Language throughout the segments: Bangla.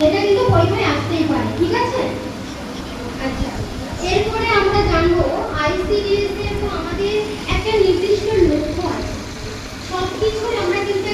সেটা কিন্তু পরীক্ষায় আসতেই পারে, ঠিক আছে? আচ্ছা এরপরে আমরা জানব আইসিডিএস এর তো আমাদের একটা নির্দিষ্ট লক্ষ্য আছে। সব কিছুই আমরা কিন্তু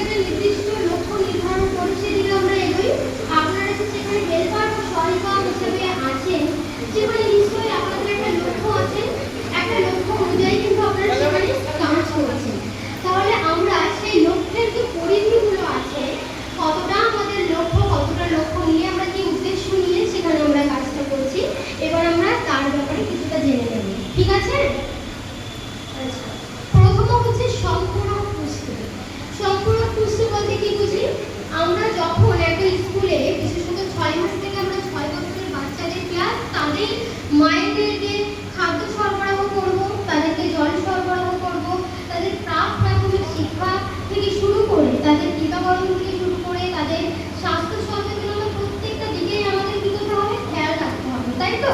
মায়েদেরকে খাদ্য সরবরাহ করব, তাদেরকে জল সরবরাহ করব, তাদের প্রাক প্রাথমিক শিক্ষা থেকে শুরু করে, তাদের টিকাকরণ থেকে শুরু করে, তাদের স্বাস্থ্য সচেতনতা প্রত্যেকটা দিকেই আমাদের কী করতে হবে খেয়াল রাখতে হবে, তাই তো?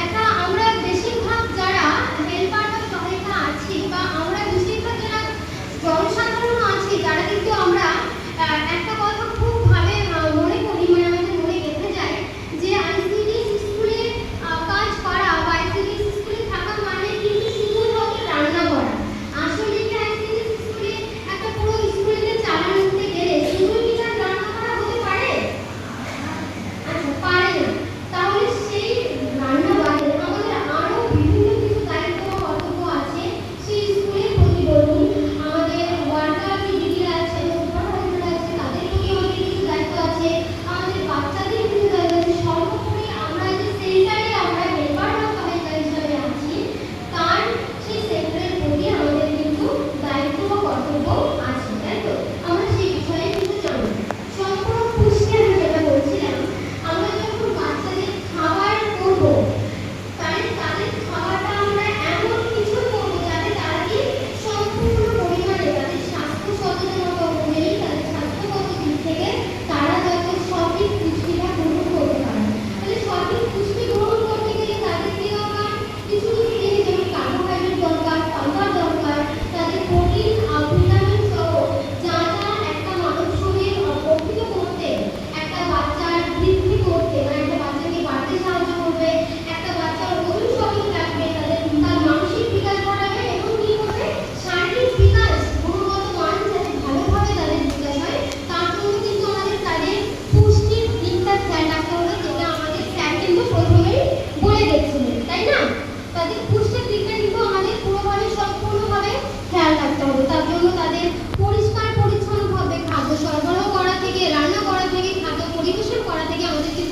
একটা আমরা বেশিরভাগ যারা হেল্পার বা সহায়িকা আছি বা আমরা বেশিরভাগ যারা জনসাধারণ আছি তারা কিন্তু আমরা একটা কথা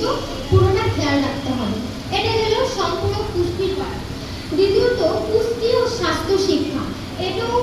কিন্তু পুরোটা খেয়াল রাখতে হবে। এটা গেল সম্পূর্ণ পুষ্টির পাঠ। দ্বিতীয়ত, পুষ্টি ও স্বাস্থ্য শিক্ষা। এটাও